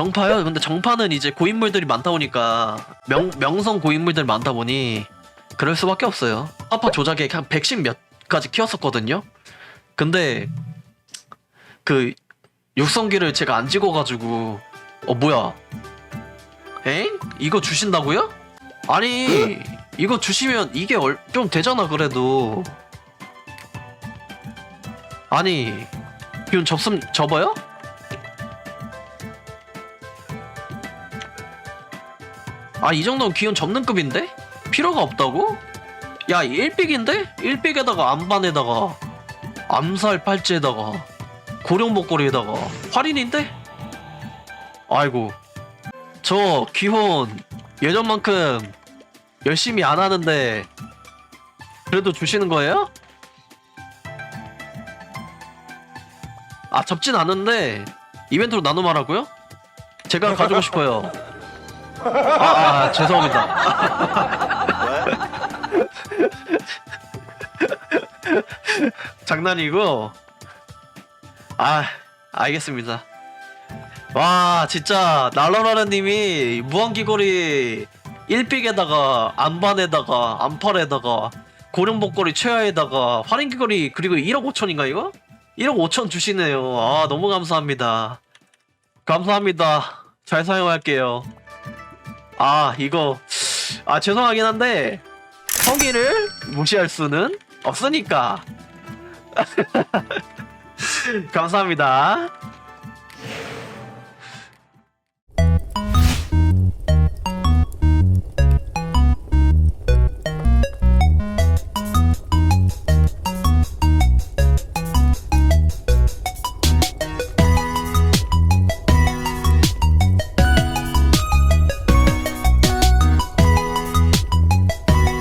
정파요? 근데 정파는 이제 고인물들이 많다 보니까 명, 명성 고인물들이 많다 보니 그럴 수밖에 없어요. 아파 조작에 한 110 몇 가지 키웠었거든요. 근데 그 육성기를 제가 안 찍어가지고 어 뭐야? 엥? 이거 주신다고요? 아니 이거 주시면 이게 얼, 좀 되잖아 그래도 아니 기운 접습 접어요? 아 이 정도면 기운 접는 급인데? 필요가 없다고? 야 1빅인데? 1빅에다가 안반에다가 암살 팔찌에다가 고령 목걸이에다가 할인인데? 아이고 저 기혼 예전만큼 열심히 안 하는데 그래도 주시는 거예요? 아 접진 않은데 이벤트로 나눔하라고요? 제가 가지고 싶어요. 아, 아 죄송합니다. 장난이고. 아 알겠습니다. 와 진짜 날라라라님이 무한기거리 1빅에다가 안반에다가 안팔에다가 고령복거리 최하에다가 활인기거리 그리고 1억 5천인가 이거? 1억 5천 주시네요. 아 너무 감사합니다. 감사합니다. 잘 사용할게요. 아 이거 아 죄송하긴 한데 성의를 무시할 수는 없으니까 감사합니다.